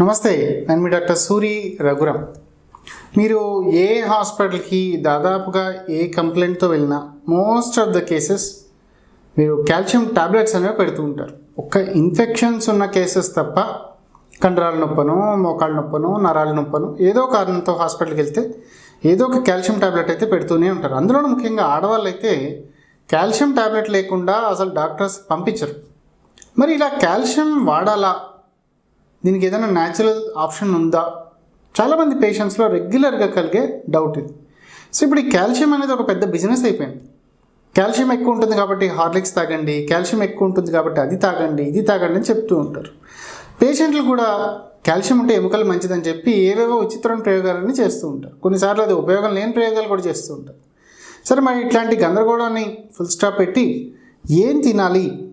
నమస్తే నేను మీ డాక్టర్ సూరి రఘురామ్. మీరు ఏ హాస్పిటల్కి దాదాపుగా ఏ కంప్లైంట్తో వెళ్ళినా మోస్ట్ ఆఫ్ ద కేసెస్ మీరు కాల్షియం టాబ్లెట్స్ అనేవి పెడుతూ ఉంటారు. ఒక్క ఇన్ఫెక్షన్స్ ఉన్న కేసెస్ తప్ప కండరాల నొప్పను మోకాళ్ళ నొప్పను నరాల నొప్పను ఏదో కారణంతో హాస్పిటల్కి వెళ్తే ఏదో ఒక కాల్షియం టాబ్లెట్ అయితే పెడుతూనే ఉంటారు. అందులోనూ ముఖ్యంగా ఆడవాళ్ళు అయితే కాల్షియం టాబ్లెట్ లేకుండా అసలు డాక్టర్స్ పంపించరు. మరి ఇలా కాల్షియం వాడాలా? దీనికి ఏదైనా న్యాచురల్ ఆప్షన్ ఉందా? చాలామంది పేషెంట్స్లో రెగ్యులర్గా కలిగే డౌట్ ఇది. సో ఇప్పుడు ఈ కాల్షియం అనేది ఒక పెద్ద బిజినెస్ అయిపోయింది. కాల్షియం ఎక్కువ ఉంటుంది కాబట్టి హార్లిక్స్ తాగండి కాల్షియం ఎక్కువ ఉంటుంది కాబట్టి అది తాగండి ఇది తాగండి అని చెప్తూ ఉంటారు. పేషెంట్లు కూడా కాల్షియం ఉంటే ఎముకలు మంచిదని చెప్పి ఏవేవో విచిత్రమైన ప్రయోగాలన్నీ చేస్తూ ఉంటారు. కొన్నిసార్లు అది ఉపయోగం లేని ప్రయోగాలు కూడా చేస్తూ ఉంటారు. సరే మరి ఇట్లాంటి గందరగోళాన్ని ఫుల్ స్టాప్ పెట్టి ఏం తినాలి?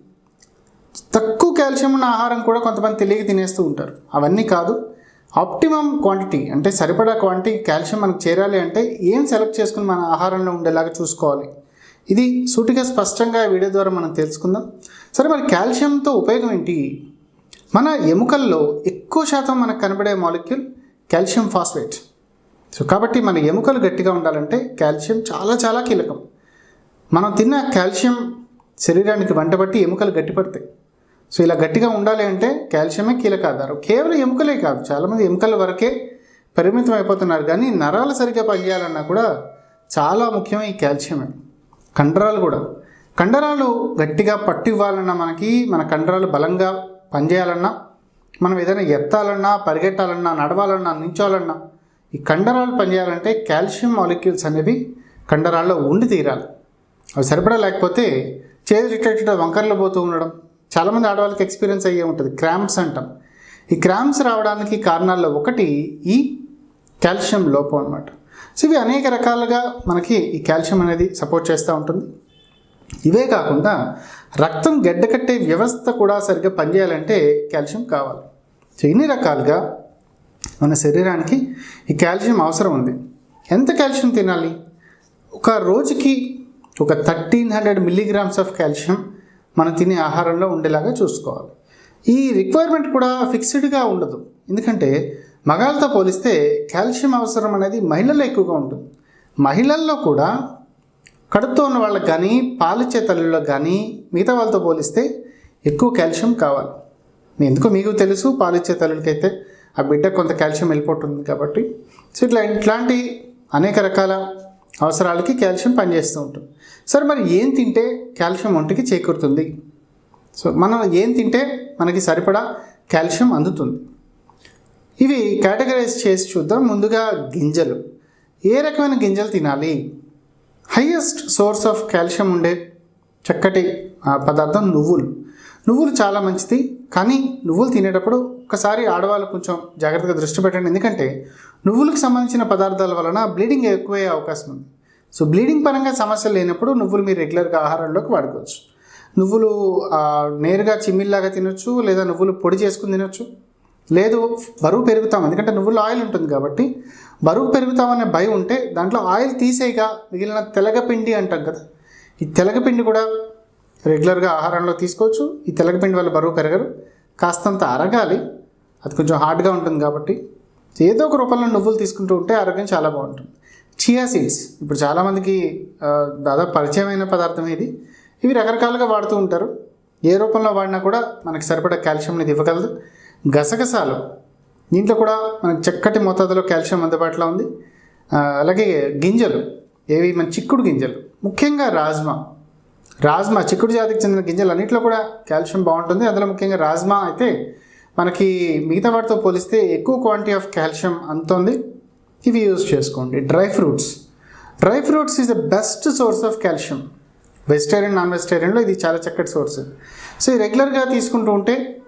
తక్కువ కాల్షియం ఉన్న ఆహారం కూడా కొంతమంది తెలియక తినేస్తూ ఉంటారు. అవన్నీ కాదు ఆప్టిమం క్వాంటిటీ అంటే సరిపడా క్వాంటిటీ కాల్షియం మనకు చేరాలి అంటే ఏం సెలెక్ట్ చేసుకుని మన ఆహారంలో ఉండేలాగా చూసుకోవాలి. ఇది సూటిగా స్పష్టంగా వీడియో ద్వారా మనం తెలుసుకుందాం. సరే మరి కాల్షియంతో ఉపయోగం ఏంటి? మన ఎముకల్లో ఎక్కువ శాతం మనకు కనబడే మాలిక్యూల్ కాల్షియం ఫాస్ఫేట్ సో కాబట్టి మన ఎముకలు గట్టిగా ఉండాలంటే కాల్షియం చాలా చాలా కీలకం. మనం తిన్న కాల్షియం శరీరానికి వంటబట్టి ఎముకలు గట్టిపడతాయి. సో ఇలా గట్టిగా ఉండాలి అంటే కాల్షియమే కీలక ఆధారం. కేవలం ఎముకలే కాదు చాలామంది ఎముకల వరకే పరిమితం అయిపోతున్నారు. కానీ నరాలు సరిగ్గా పనిచేయాలన్నా కూడా చాలా ముఖ్యమైన ఈ కాల్షియమే. కండరాలు కూడా. కండరాలు గట్టిగా పట్టివ్వాలన్నా మనకి మన కండరాలు బలంగా పనిచేయాలన్నా మనం ఏదైనా ఎత్తాలన్నా పరిగెట్టాలన్నా నడవాలన్నా నించాలన్నా ఈ కండరాలు పనిచేయాలంటే కాల్షియం మాలిక్యూల్స్ అనేవి కండరాల్లో ఉండి తీరాలి. అవి సరిపడా లేకపోతే చేదు ఇట్లా వంకర్లు పోతూ ఉండడం చాలామంది ఆడవాళ్ళకి ఎక్స్పీరియన్స్ అయ్యే ఉంటుంది. క్రాంప్స్ అంటాం. ఈ క్రాంప్స్ రావడానికి కారణాల్లో ఒకటి ఈ కాల్షియం లోపం అనమాట సో ఇవి అనేక రకాలుగా మనకి ఈ కాల్షియం అనేది సపోర్ట్ చేస్తూ ఉంటుంది. ఇవే కాకుండా రక్తం గడ్డకట్టే వ్యవస్థ కూడా సరిగ్గా పనిచేయాలంటే కాల్షియం కావాలి. సో ఇన్ని రకాలుగా మన శరీరానికి ఈ కాల్షియం అవసరం ఉంది. ఎంత కాల్షియం తినాలి? ఒక రోజుకి ఒక thirteen hundred milligrams of calcium మనం తినే ఆహారంలో ఉండేలాగా చూసుకోవాలి. ఈ రిక్వైర్మెంట్ కూడా ఫిక్స్డ్గా ఉండదు. ఎందుకంటే మగాళ్ళతో పోలిస్తే కాల్షియం అవసరం అనేది మహిళల్లో ఎక్కువగా ఉంటుంది. మహిళల్లో కూడా కడుపుతో ఉన్న వాళ్ళకి కానీ పాలిచ్చే తల్లులకు కానీ మిగతా వాళ్ళతో పోలిస్తే ఎక్కువ కాల్షియం కావాలి. ఎందుకో మీకు తెలుసు పాలిచ్చే తల్లులకైతే ఆ బిడ్డ కొంత కాల్షియం వెళ్ళిపోతుంది కాబట్టి. సో ఇట్లా ఇట్లాంటి అనేక రకాల అవసరాలకి కాల్షియం పనిచేస్తూ ఉంటుంది. సరే మరి ఏం తింటే కాల్షియం ఒంటికి చేకూరుతుంది? సో మనం ఏం తింటే మనకి సరిపడా కాల్షియం అందుతుంది. ఇవి కేటగరైజ్ చేసి చూద్దాం. ముందుగా గింజలు. ఏ రకమైన గింజలు తినాలి? హయ్యెస్ట్ సోర్స్ ఆఫ్ కాల్షియం ఉండే చక్కటి ఆ, పదార్థం నువ్వులు. నువ్వులు చాలా మంచిది. కానీ నువ్వులు తినేటప్పుడు ఒకసారి ఆడవాళ్ళు కొంచెం జాగ్రత్తగా దృష్టి పెట్టండి. ఎందుకంటే నువ్వులకు సంబంధించిన పదార్థాల వలన బ్లీడింగ్ ఎక్కువయ్యే అవకాశం ఉంది. సో బ్లీడింగ్ పరంగా సమస్యలు లేనప్పుడు నువ్వులు మీరు రెగ్యులర్గా ఆహారంలోకి వాడుకోవచ్చు. నువ్వులు నేరుగా చిమ్మిల్లాగా తినొచ్చు లేదా నువ్వులు పొడి చేసుకుని తినొచ్చు. లేదు బరువు పెరుగుతాం. ఎందుకంటే నువ్వులు ఆయిల్ ఉంటుంది కాబట్టి బరువు పెరుగుతామనే భయం ఉంటే దాంట్లో ఆయిల్ తీసేయగా మిగిలిన తెలగపిండి అంటాం కదా. ఈ తెలగపిండి కూడా రెగ్యులర్గా ఆహారంలో తీసుకోవచ్చు. ఈ తెలగపిండి వల్ల బరువు పెరగరు. కాస్తంత అరగాలి. అది కొంచెం హార్డ్గా ఉంటుంది కాబట్టి ఏదో ఒక రూపంలో నువ్వులు తీసుకుంటూ ఉంటే ఆరోగ్యం చాలా బాగుంటుంది. చియా సీడ్స్ ఇప్పుడు చాలామందికి దాదాపు పరిచయమైన పదార్థం ఇది. ఇవి రకరకాలుగా వాడుతూ ఉంటారు. ఏ రూపంలో వాడినా కూడా మనకి సరిపడా కాల్షియం అనేది ఇవ్వగలదు. గసగసాలు. దీంట్లో కూడా మనకు చక్కటి మోతాదులో కాల్షియం అందుబాటులో ఉంది. అలాగే గింజలు. ఏవి మన చిక్కుడు గింజలు. ముఖ్యంగా రాజ్మా. రాజ్మా చిక్కుడు జాతికి చెందిన గింజలు అన్నింటిలో కూడా కాల్షియం బాగుంటుంది. అందులో ముఖ్యంగా రాజ్మా అయితే మనకి మిగతా వాటితో పోలిస్తే ఎక్కువ క్వాంటిటీ ఆఫ్ కాల్షియం అందుతుంది. ఇవి యూజ్ చేసుకోండి. Dry fruits. Dry fruits is the best source of calcium. Vegetarian non వెజిటేరియన్లో ఇది చాలా చక్కటి సోర్స్. సో ఇది రెగ్యులర్గా తీసుకుంటూ ఉంటే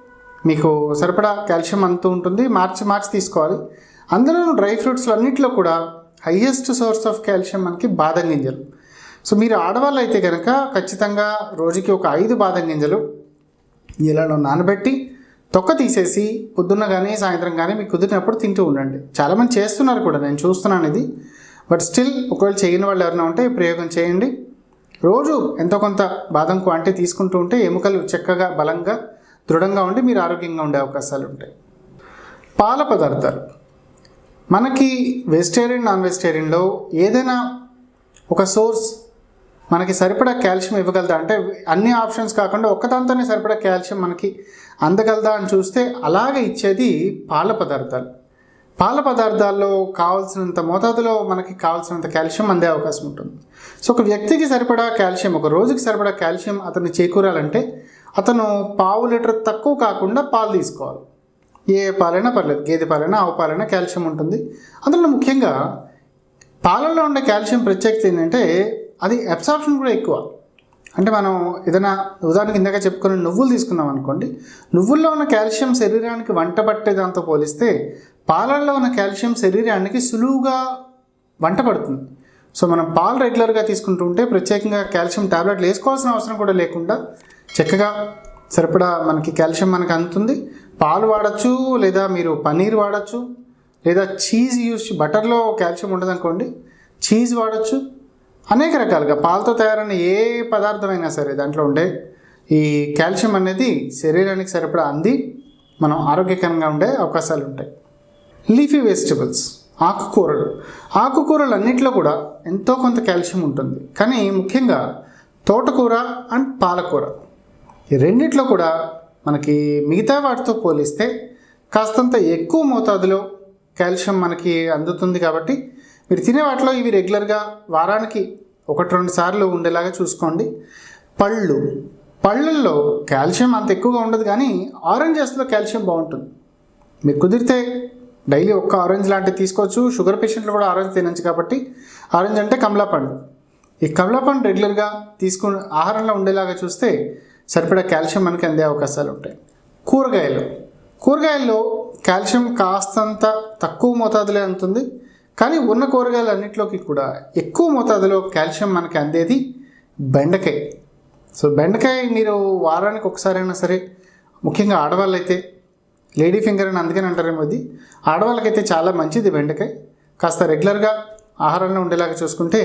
మీకు సరిపడా కాల్షియం అంతూ ఉంటుంది. మార్చి మార్చి తీసుకోవాలి. అందులో డ్రై ఫ్రూట్స్లో అన్నింటిలో కూడా హయ్యెస్ట్ సోర్స్ ఆఫ్ కాల్షియం మనకి బాదం గింజలు. సో మీరు ఆడవాళ్ళు అయితే కనుక ఖచ్చితంగా రోజుకి ఒక ఐదు బాదం గింజలు నీళ్ళలో నానబెట్టి తొక్క తీసేసి పొద్దున్న కానీ సాయంత్రం కానీ మీకు కుదిరినప్పుడు తింటూ ఉండండి. చాలామంది చేస్తున్నారు కూడా నేను చూస్తున్నాను ఇది. బట్ స్టిల్ ఒకవేళ చేయని వాళ్ళు ఎవరైనా ఉంటే ప్రయోగం చేయండి. రోజు ఎంతో కొంత బాదం క్వాంటిటీ తీసుకుంటూ ఉంటే ఎముకలు చక్కగా బలంగా దృఢంగా ఉండి మీరు ఆరోగ్యంగా ఉండే అవకాశాలు ఉంటాయి. పాల పదార్థాలు. మనకి వెజిటేరియన్ నాన్ వెజిటేరియన్లో ఏదైనా ఒక సోర్స్ మనకి సరిపడా కాల్షియం ఇవ్వగలదా? అంటే అన్ని ఆప్షన్స్ కాకుండా ఒక్కదాంతోనే సరిపడా కాల్షియం మనకి అందగలదా అని చూస్తే అలాగే ఇచ్చేది పాల పదార్థాలు. పాల పదార్థాల్లో కావాల్సినంత మోతాదులో మనకి కావాల్సినంత కాల్షియం అందే అవకాశం ఉంటుంది. సో ఒక వ్యక్తికి సరిపడా కాల్షియం ఒక రోజుకి సరిపడా కాల్షియం అతను చేకూరాలంటే అతను పావు లీటర్ తక్కువ కాకుండా పాలు తీసుకోవాలి. ఏ పాలైనా పర్లేదు గేదె పాలైనా ఆవు పాలైనా కాల్షియం ఉంటుంది. అందులో ముఖ్యంగా పాలల్లో ఉండే కాల్షియం ప్రత్యేకత ఏంటంటే అది అబ్సార్ప్షన్ కూడా ఎక్కువ. అంటే మనం ఏదైనా ఉదాహరణకి ఇందాక చెప్పుకున్న నువ్వులు తీసుకున్నాం అనుకోండి నువ్వుల్లో ఉన్న కాల్షియం శరీరానికి వంట పట్టే దాంతో పోలిస్తే పాలల్లో ఉన్న కాల్షియం శరీరానికి సులువుగా వంట పడుతుంది. సో మనం పాలు రెగ్యులర్గా తీసుకుంటూ ఉంటే ప్రత్యేకంగా కాల్షియం టాబ్లెట్లు వేసుకోవాల్సిన అవసరం కూడా లేకుండా చక్కగా సరిపడా మనకి కాల్షియం మనకు అందుతుంది. పాలు వాడచ్చు లేదా మీరు పన్నీర్ వాడచ్చు లేదా చీజ్ యూస్ బటర్లో కాల్షియం ఉండదు అనుకోండి చీజ్ వాడచ్చు. అనేక రకాలుగా పాలతో తయారైన ఏ పదార్థమైనా సరే దాంట్లో ఉండే ఈ కాల్షియం అనేది శరీరానికి సరిపడా అంది మనం ఆరోగ్యకరంగా ఉండే అవకాశాలు ఉంటాయి. లీఫీ వెజిటబుల్స్ ఆకుకూరలు. ఆకుకూరలు అన్నింటిలో కూడా ఎంతో కొంత కాల్షియం ఉంటుంది. కానీ ముఖ్యంగా తోటకూర అండ్ పాలకూర. ఈ రెండిట్లో కూడా మనకి మిగతా వాటితో పోలిస్తే కాస్తంత ఎక్కువ మోతాదులో కాల్షియం మనకి అందుతుంది కాబట్టి మీరు తినే వాటిలో ఇవి రెగ్యులర్గా వారానికి ఒకటి రెండు సార్లు ఉండేలాగా చూసుకోండి. పళ్ళు. పళ్ళల్లో కాల్షియం అంత ఎక్కువగా ఉండదు కానీ ఆరెంజెస్లో కాల్షియం బాగుంటుంది. మీరు కుదిరితే డైలీ ఒక్క ఆరెంజ్ లాంటివి తీసుకోవచ్చు. షుగర్ పేషెంట్లు కూడా ఆరెంజ్ తినచ్చు కాబట్టి. ఆరెంజ్ అంటే కమలా పండు ఈ కమలా పండు రెగ్యులర్గా తీసుకుని ఆహారంలో ఉండేలాగా చూస్తే సరిపడా కాల్షియం మనకి అందే అవకాశాలు ఉంటాయి. కూరగాయలు. కూరగాయల్లో కాల్షియం కాస్తంత తక్కువ మోతాదులో ఉంటుంది. కానీ ఉన్న కూరగాయలు అన్నింటిలోకి కూడా ఎక్కువ మోతాదులో కాల్షియం మనకి అందేది బెండకాయ. సో బెండకాయ మీరు వారానికి ఒకసారైనా సరే ముఖ్యంగా ఆడవాళ్ళైతే లేడీ ఫింగర్ అని అందుకని అంటారేమో ఇది. ఆడవాళ్ళకైతే చాలా మంచిది బెండకాయ. కాస్త రెగ్యులర్గా ఆహారంలో ఉండేలాగా చూసుకుంటే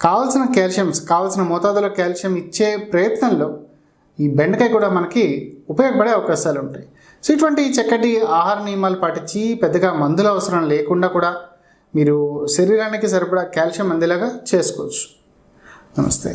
కావాల్సిన కాల్షియంస్ కావాల్సిన మోతాదులో కాల్షియం ఇచ్చే ప్రయత్నంలో ఈ బెండకాయ కూడా మనకి ఉపయోగపడే అవకాశాలు ఉంటాయి సో ఇటువంటి చక్కటి ఆహార నియమాలు పాటించి పెద్దగా మందుల అవసరం లేకుండా కూడా మీరు శరీరానికి సరిపడా కాల్షియం అందేలాగా చేసుకోవచ్చు. నమస్తే.